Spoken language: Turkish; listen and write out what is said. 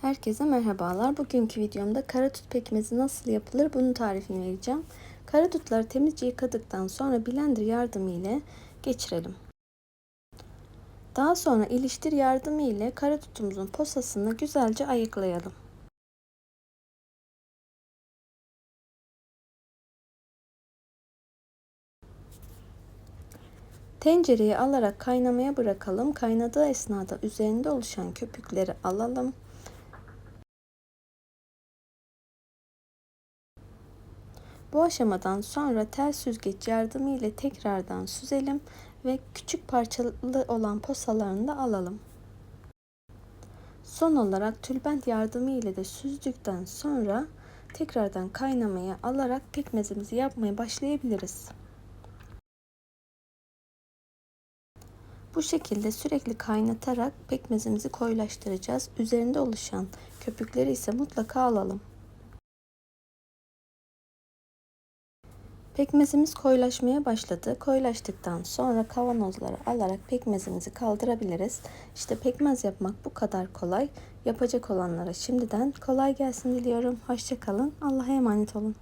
Herkese merhabalar. Bugünkü videomda karadut pekmezi nasıl yapılır bunun tarifini vereceğim. Karadutları temizce yıkadıktan sonra blender yardımı ile geçirelim. Daha sonra iliştir yardımı ile karadutumuzun posasını güzelce ayıklayalım. Tencereye alarak kaynamaya bırakalım. Kaynadığı esnada üzerinde oluşan köpükleri alalım. Bu aşamadan sonra tel süzgeç yardımı ile tekrardan süzelim ve küçük parçalı olan posalarını da alalım. Son olarak tülbent yardımı ile de süzdükten sonra tekrardan kaynamaya alarak pekmezimizi yapmaya başlayabiliriz. Bu şekilde sürekli kaynatarak pekmezimizi koyulaştıracağız. Üzerinde oluşan köpükleri ise mutlaka alalım. Pekmezimiz koyulaşmaya başladı. Koyulaştıktan sonra kavanozları alarak pekmezimizi kaldırabiliriz. İşte pekmez yapmak bu kadar kolay. Yapacak olanlara şimdiden kolay gelsin diliyorum. Hoşçakalın. Allah'a emanet olun.